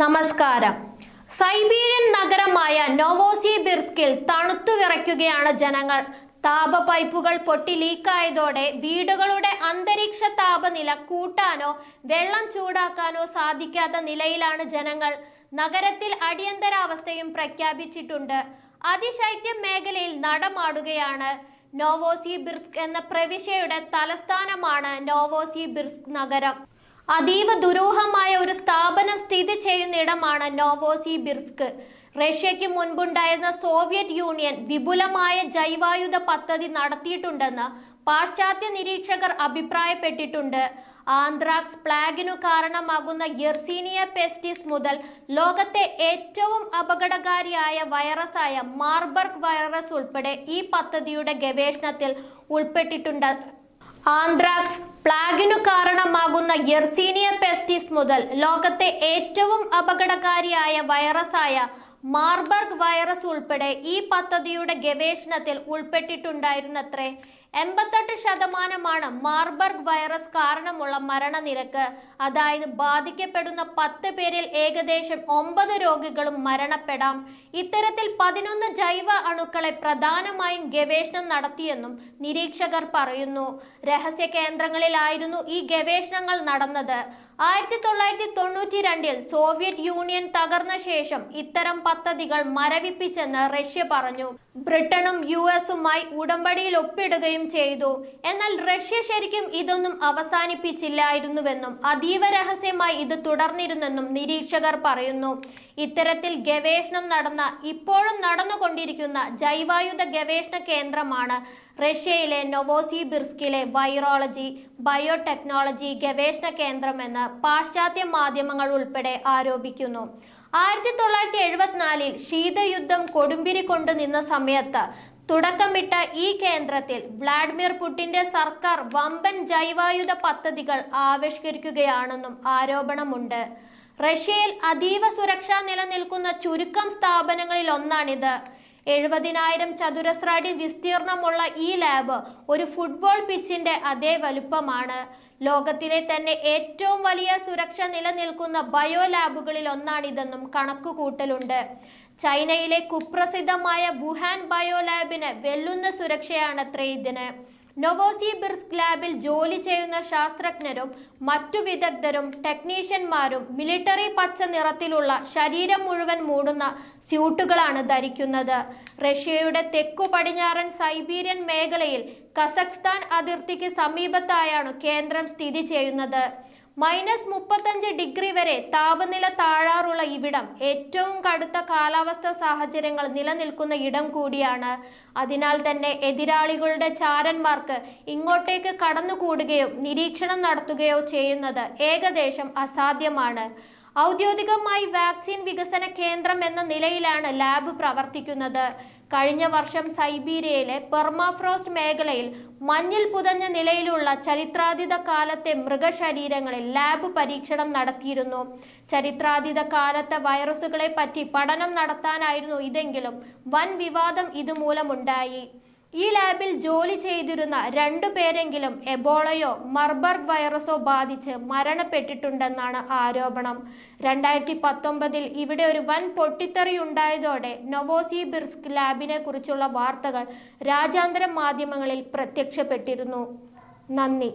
നമസ്കാരം. സൈബീരിയൻ നഗരമായ നോവോസിബിർസ്കിൽ തണുത്തു വിറയ്ക്കുകയാണ് ജനങ്ങൾ. താപ പൈപ്പുകൾ പൊട്ടി ലീക്കായതോടെ വീടുകളുടെ അന്തരീക്ഷ താപനില കൂട്ടാനോ വെള്ളം ചൂടാക്കാനോ സാധിക്കാത്ത നിലയിലാണ് ജനങ്ങൾ. നഗരത്തിൽ അടിയന്തരാവസ്ഥയും പ്രഖ്യാപിച്ചിട്ടുണ്ട്. അതിശൈത്യം മേഖലയിൽ നടമാടുകയാണ്. നോവോസിബിർസ്ക് എന്ന പ്രവിശ്യയുടെ തലസ്ഥാനമാണ് നോവോസിബിർസ്ക് നഗരം. അതീവ ദുരൂഹമായ ഒരു സ്ഥാപനം സ്ഥിതി ചെയ്യുന്നിടമാണ് നോവോസിബിർസ്ക് റഷ്യയ്ക്ക് മുൻപുണ്ടായിരുന്ന സോവിയറ്റ് യൂണിയൻ വിപുലമായ ജൈവായുധ പദ്ധതി നടത്തിയിട്ടുണ്ടെന്ന് പാശ്ചാത്യ നിരീക്ഷകർ അഭിപ്രായപ്പെട്ടിട്ടുണ്ട്. ആന്ത്രാക്സ് പ്ലാഗിനു കാരണമാകുന്ന യെർസീനിയ പെസ്റ്റിസ് മുതൽ ലോകത്തെ ഏറ്റവും അപകടകാരിയായ വൈറസായ മാർബർഗ് വൈറസ് ഉൾപ്പെടെ ഈ പദ്ധതിയുടെ ഗവേഷണത്തിൽ ഉൾപ്പെട്ടിട്ടുണ്ട്. ആന്ത്രാക്സ് പ്ലാഗിനു കാരണമാകുന്ന യെർസീനിയ പെസ്റ്റിസ് മുതൽ ലോകത്തെ ഏറ്റവും അപകടകാരിയായ വൈറസായ മാർബർഗ് വൈറസ് ഉൾപ്പെടെ ഈ പദ്ധതിയുടെ ഗവേഷണത്തിൽ ഉൾപ്പെട്ടിട്ടുണ്ടായിരുന്നത്രേ? എൺപത്തെട്ട് ശതമാനമാണ് മാർബർഗ് വൈറസ് കാരണമുള്ള മരണനിരക്ക്. അതായത് ബാധിക്കപ്പെടുന്ന പത്ത് പേരിൽ ഏകദേശം ഒമ്പത് രോഗികളും മരണപ്പെടാം. ഇത്തരത്തിൽ പതിനൊന്ന് ജൈവ അണുക്കളെ പ്രധാനമായും ഗവേഷണം നടത്തിയെന്നും നിരീക്ഷകർ പറയുന്നു. രഹസ്യ കേന്ദ്രങ്ങളിലായിരുന്നു ഈ ഗവേഷണങ്ങൾ നടന്നത്. ആയിരത്തി തൊള്ളായിരത്തി തൊണ്ണൂറ്റി രണ്ടിൽ സോവിയറ്റ് യൂണിയൻ തകർന്ന ശേഷം ഇത്തരം പദ്ധതികൾ മരവിപ്പിച്ചെന്ന് റഷ്യ പറഞ്ഞു. ബ്രിട്ടനും യു എസുമായി ഉടമ്പടിയിൽ ഒപ്പിടുകയും ചെയ്തു. എന്നാൽ റഷ്യ ശരിക്കും ഇതൊന്നും അവസാനിപ്പിച്ചില്ലായിരുന്നുവെന്നും അതീവ രഹസ്യമായി ഇത് തുടർന്നിരുന്നെന്നും നിരീക്ഷകർ പറയുന്നു. ഇത്തരത്തിൽ ഗവേഷണം നടന്ന ഇപ്പോഴും നടന്നുകൊണ്ടിരിക്കുന്ന ജൈവായുധ ഗവേഷണ കേന്ദ്രമാണ് റഷ്യയിലെ നൊവോസിബിർസ്കിലെ വൈറോളജി ബയോടെക്നോളജി ഗവേഷണ കേന്ദ്രമെന്ന് പാശ്ചാത്യ മാധ്യമങ്ങൾ ഉൾപ്പെടെ ആരോപിക്കുന്നു. ആയിരത്തി തൊള്ളായിരത്തി എഴുപത്തിനാലിൽ ശീതയുദ്ധം കൊടുമ്പിരി കൊണ്ടു നിന്ന സമയത്ത് തുടക്കമിട്ട ഈ കേന്ദ്രത്തിൽ വ്ളാഡിമിർ പുടിന്റെ സർക്കാർ വമ്പൻ ജൈവായുധ പദ്ധതികൾ ആവിഷ്കരിക്കുകയാണെന്നും ആരോപണമുണ്ട്. റഷ്യയിൽ അതീവ സുരക്ഷ നിലനിൽക്കുന്ന ചുരുക്കം സ്ഥാപനങ്ങളിൽ ഒന്നാണിത് എഴുപതിനായിരം ചതുരശ്ര അടി വിസ്തീർണമുള്ള ഈ ലാബ് ഒരു ഫുട്ബോൾ പിച്ചിന്റെ അതേ വലുപ്പമാണ്. ലോകത്തിലെ തന്നെ ഏറ്റവും വലിയ സുരക്ഷ നിലനിൽക്കുന്ന ബയോ ലാബുകളിൽ ഒന്നാണിതെന്നും കണക്കുകൂട്ടലുണ്ട്. ചൈനയിലെ കുപ്രസിദ്ധമായ വുഹാൻ ബയോ ലാബിന് വെല്ലുന്ന സുരക്ഷയാണത്രേ ഇതിന്. നൊവോസിബിർസ്ക് ലാബിൽ ജോലി ചെയ്യുന്ന ശാസ്ത്രജ്ഞരും മറ്റു വിദഗ്ധരും ടെക്നീഷ്യന്മാരും മിലിറ്ററി പച്ച നിറത്തിലുള്ള ശരീരം മുഴുവൻ മൂടുന്ന സ്യൂട്ടുകളാണ് ധരിക്കുന്നത്. റഷ്യയുടെ തെക്കു പടിഞ്ഞാറൻ സൈബീരിയൻ മേഖലയിൽ കസഖ്സ്ഥാൻ അതിർത്തിക്ക് സമീപത്തായാണ് കേന്ദ്രം സ്ഥിതി ചെയ്യുന്നത്. മൈനസ് മുപ്പത്തഞ്ച് ഡിഗ്രി വരെ താപനില താഴാറുള്ള ഇവിടം ഏറ്റവും കടുത്ത കാലാവസ്ഥ സാഹചര്യങ്ങൾ നിലനിൽക്കുന്ന ഇടം കൂടിയാണ്. അതിനാൽ തന്നെ എതിരാളികളുടെ ചാരന്മാർക്ക് ഇങ്ങോട്ടേക്ക് കടന്നുകൂടുകയോ നിരീക്ഷണം നടത്തുകയോ ചെയ്യുന്നത് ഏകദേശം അസാധ്യമാണ്. ഔദ്യോഗികമായി വാക്സിൻ വികസന കേന്ദ്രം എന്ന നിലയിലാണ് ലാബ് പ്രവർത്തിക്കുന്നത്. കഴിഞ്ഞ വർഷം സൈബീരിയയിലെ പെർമാഫ്രോസ്റ്റ് മേഖലയിൽ മഞ്ഞിൽ പുതഞ്ഞ നിലയിലുള്ള ചരിത്രാതീത കാലത്തെ മൃഗശരീരങ്ങളിൽ ലാബ് പരീക്ഷണം നടത്തിയിരുന്നു. ചരിത്രാതീത കാലത്തെ വൈറസുകളെ പറ്റി പഠനം നടത്താനായിരുന്നു ഇതെങ്കിലും വൻ വിവാദം ഇതുമൂലമുണ്ടായി. ഈ ലാബിൽ ജോലി ചെയ്തിരുന്ന രണ്ടു പേരെങ്കിലും എബോളയോ മർബർഗ് വൈറസോ ബാധിച്ച് മരണപ്പെട്ടിട്ടുണ്ടെന്നാണ് ആരോപണം. രണ്ടായിരത്തി പത്തൊമ്പതിൽ ഇവിടെ ഒരു വൻ പൊട്ടിത്തെറി ഉണ്ടായതോടെ നൊവോസിബിർസ്ക് ലാബിനെ കുറിച്ചുള്ള വാർത്തകൾ രാജ്യാന്തര മാധ്യമങ്ങളിൽ പ്രത്യക്ഷപ്പെട്ടിരുന്നു. നന്ദി.